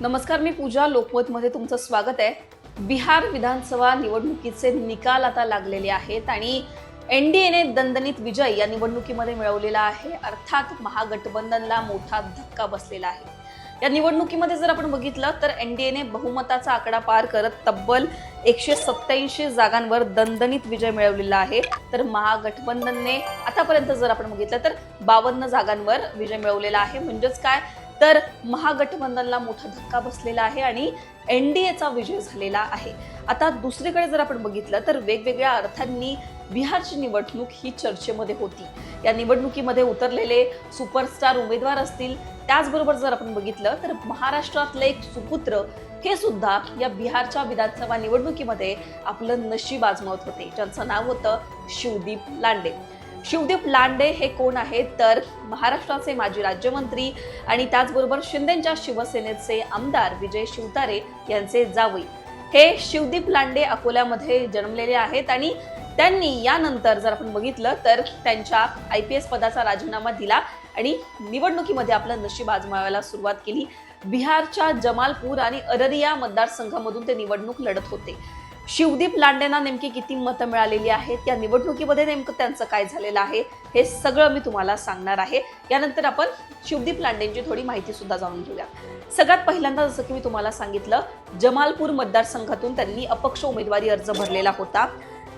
नमस्कार मी पूजा लोकमतमध्ये तुमचं स्वागत आहे. बिहार विधानसभा निवडणुकीचे निकाल आता लागलेले आहेत आणि एन डी एने दणदणीत विजय या निवडणुकीमध्ये मिळवलेला आहे. अर्थात महागठबंधनला मोठा धक्का बसलेला आहे. या निवडणुकीमध्ये जर आपण बघितलं तर एन डी एने बहुमताचा आकडा पार करत तब्बल एकशे सत्याऐंशी जागांवर दणदणीत विजय मिळवलेला आहे. तर महागठबंधनने आतापर्यंत जर आपण बघितलं तर बावन्न जागांवर विजय मिळवलेला आहे. म्हणजेच काय? तर महागठबंधनला मोठा धक्का बसलेला आहे आणि एन डी एचा विजय झालेला आहे. आता दुसरीकडे जर आपण बघितलं तर वेगवेगळ्या अर्थांनी बिहारची निवडणूक ही चर्चेमध्ये होती. या निवडणुकीमध्ये उतरलेले सुपरस्टार उमेदवार असतील त्याचबरोबर जर आपण बघितलं तर महाराष्ट्रातले एक सुपुत्र हे सुद्धा या बिहारच्या विधानसभा निवडणुकीमध्ये आपलं नशीब आजमावत होते. ज्यांचं नाव होतं शिवदीप लांडे. शिवदीप लांडे हे कोण आहेत? तर महाराष्ट्राचे माजी राज्यमंत्री आणि त्याचबरोबर शिंदेच्या शिवसेनेचे आमदार विजय शिवतारे यांचे जावई. हे शिवदीप लांडे अकोल्यामध्ये जन्मलेले आहेत आणि त्यांनी यानंतर जर आपण बघितलं तर त्यांच्या आय पी एस पदाचा राजीनामा दिला आणि निवडणुकीमध्ये आपलं नशीब आजमावायला सुरुवात केली. बिहारच्या जमालपूर आणि अररिया मतदारसंघामधून ते निवडणूक लढत होते. शिवदीप लांडेंना नेमकी किती मतं मिळालेली आहेत? या निवडणुकीमध्ये नेमकं त्यांचं काय झालेलं आहे? हे सगळं मी तुम्हाला सांगणार आहे. यानंतर आपण शिवदीप लांडेंची थोडी माहिती सुद्धा जाणून घेऊया. सगळ्यात पहिल्यांदा जसं की मी तुम्हाला सांगितलं जमालपूर मतदारसंघातून त्यांनी अपक्ष उमेदवारी अर्ज भरलेला होता.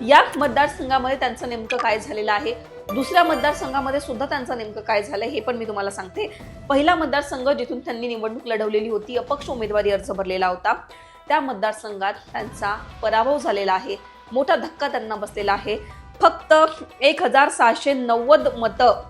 या मतदारसंघामध्ये त्यांचं नेमकं काय झालेलं आहे? दुसऱ्या मतदारसंघामध्ये सुद्धा त्यांचं नेमकं काय झालं हे पण मी तुम्हाला सांगते. पहिला मतदारसंघ जिथून त्यांनी निवडणूक लढवलेली होती अपक्ष उमेदवारी अर्ज भरलेला होता. त्या मतदारसंघात त्यांचा पराभव झालेला आहे. मोठा धक्का त्यांना बसलेला आहे. फक्त एक हजार सहाशे नव्वद मतं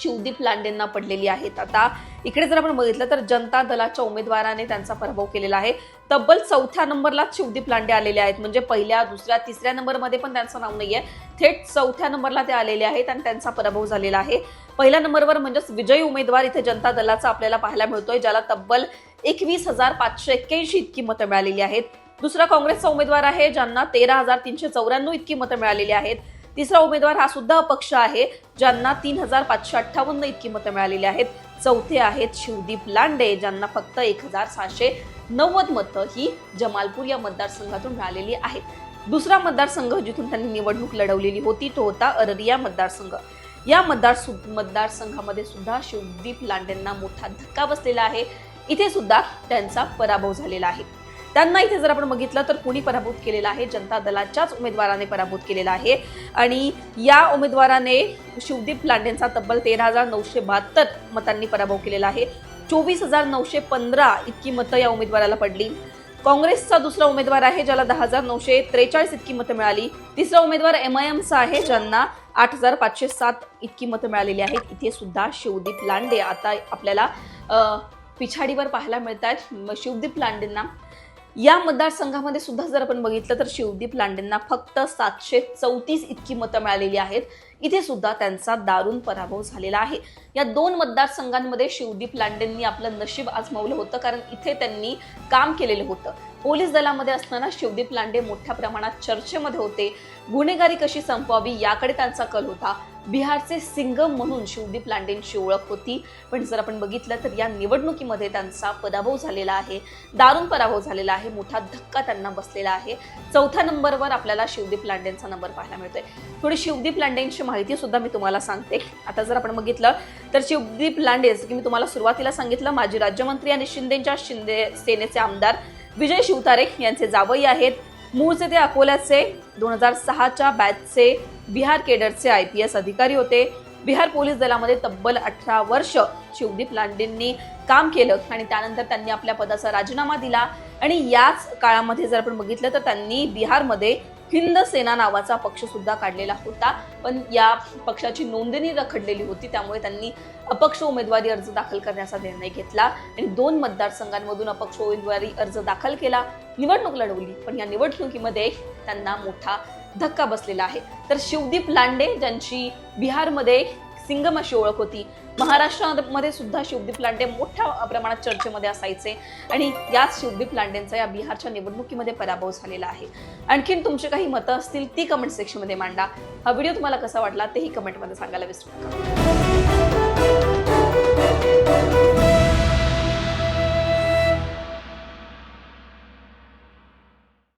शिवदीप लांडेंना पडलेली आहेत. आता इकडे जर आपण बघितलं तर जनता दलाच्या उमेदवाराने त्यांचा पराभव केलेला आहे. तब्बल चौथ्या नंबरलाच शिवदीप लांडे आलेले आहेत. म्हणजे पहिल्या दुसऱ्या तिसऱ्या नंबरमध्ये पण त्यांचं नाव नाही आहे थेट चौथ्या नंबरला ते आलेले आहेत आणि त्यांचा पराभव झालेला आहे. पहिल्या नंबरवर म्हणजेच विजयी उमेदवार इथे जनता दलाचा आपल्याला पाहायला मिळतोय ज्याला तब्बल एकवीस हजार पाचशे एक्क्याऐंशी इतकी मतं मिळालेली आहेत. दुसरा काँग्रेसचा उमेदवार आहे ज्यांना तेरा हजार तीनशे चौऱ्याण्णव इतकी मतं मिळालेली आहेत. तिसरा उमेदवार हा सुद्धा अपक्ष आहे ज्यांना तीन हजार पाचशे अठ्ठावन्न इतकी मतं मिळालेली आहेत. चौथे आहेत शिवदीप लांडे ज्यांना फक्त एक हजार सहाशे नव्वद मतं ही जमालपूर या मतदारसंघातून मिळालेली आहेत. दुसरा मतदारसंघ जिथून त्यांनी निवडणूक लढवलेली होती तो होता अररिया मतदारसंघ. या मतदार मतदारसंघामध्ये सुद्धा शिवदीप लांडेंना मोठा धक्का बसलेला आहे. इथे सुद्धा त्यांचा पराभव झालेला आहे. त्यांना इथे जर आपण बघितलं तर कुणी पराभूत केलेला आहे? जनता दलाच्याच उमेदवाराने पराभूत केलेला आहे. आणि या उमेदवाराने शिवदीप लांडेंचा तब्बल तेरा हजार नऊशे बहात्तर मतांनी पराभव केलेला आहे. चोवीस हजार नऊशे पंधरा इतकी मतं या उमेदवाराला पडली. काँग्रेसचा दुसरा उमेदवार आहे ज्याला दहा हजार नऊशे त्रेचाळीस इतकी मतं मिळाली. तिसरा उमेदवार एम आय एमचा आहे ज्यांना आठ हजार पाचशे सात इतकी मतं मिळालेली आहेत. इथे सुद्धा शिवदीप लांडे आता आपल्याला पिछाडीवर पाहायला मिळत आहेत शिवदीप लांडेंना या मतदारसंघामध्ये सुद्धा जर आपण बघितलं तर शिवदीप लांडेंना फक्त सातशे चौतीस इतकी मतं मिळालेली आहेत. इथे सुद्धा त्यांचा दारुण पराभव झालेला आहे. या दोन मतदारसंघांमध्ये शिवदीप लांडेंनी आपलं नशीब आजमावलं होतं कारण इथे त्यांनी काम केलेलं होतं. पोलीस दलामध्ये असताना शिवदीप लांडे मोठ्या प्रमाणात चर्चेमध्ये होते. गुन्हेगारी कशी संपवावी याकडे त्यांचा कल होता. बिहारचे सिंगम म्हणून शिवदीप लांडेंची ओळख होती. पण जर आपण बघितलं तर या निवडणुकीमध्ये त्यांचा पराभव झालेला आहे. दारुण पराभव झालेला आहे. मोठा धक्का त्यांना बसलेला आहे. चौथ्या नंबरवर आपल्याला शिवदीप लांडेंचा नंबर पाहायला मिळतोय. थोडी शिवदीप लांडेंची माहिती सुद्धा मी तुम्हाला सांगते. आता जर आपण बघितलं तर शिवदीप लांडे जसं की मी तुम्हाला सुरुवातीला सांगितलं माजी राज्यमंत्री आणि शिंदेच्या शिंदे सेनेचे आमदार विजय शिवतारे यांचे जावई आहेत. मूळचे ते अकोल्याचे दोन हजार सहाच्या बॅचचे बिहार केडरचे आय पी एस अधिकारी होते. बिहार पोलीस दलामध्ये तब्बल अठरा वर्ष शिवदीप लांडेंनी काम केलं आणि त्यानंतर त्यांनी आपल्या पदाचा राजीनामा दिला. आणि याच काळामध्ये जर आपण बघितलं तर त्यांनी बिहारमध्ये हिंद सेना नावाचा पक्ष सुद्धा काढलेला होता. पण या पक्षाची नोंदणी रखडलेली होती त्यामुळे त्यांनी अपक्ष उमेदवारी अर्ज दाखल करण्याचा निर्णय घेतला. आणि दोन मतदारसंघांमधून अपक्ष उमेदवारी अर्ज दाखल केला. निवडणूक लढवली पण या निवडणुकीमध्ये त्यांना मोठा धक्का बसलेला आहे. तर शिवदीप लांडे ज्यांची बिहारमध्ये सिंगम अशी ओळख होती. महाराष्ट्रामध्ये सुद्धा शिवदीप लांडे मोठ्या प्रमाणात चर्चेमध्ये असायचे आणि याच शिवदीप लांडेंचा या बिहारच्या निवडणुकीमध्ये पराभव झालेला आहे. आणखीन तुमची काही मतं असतील ती कमेंट सेक्शनमध्ये मांडा. हा व्हिडिओ तुम्हाला कसा वाटला तेही कमेंटमध्ये सांगायला विसरू नका.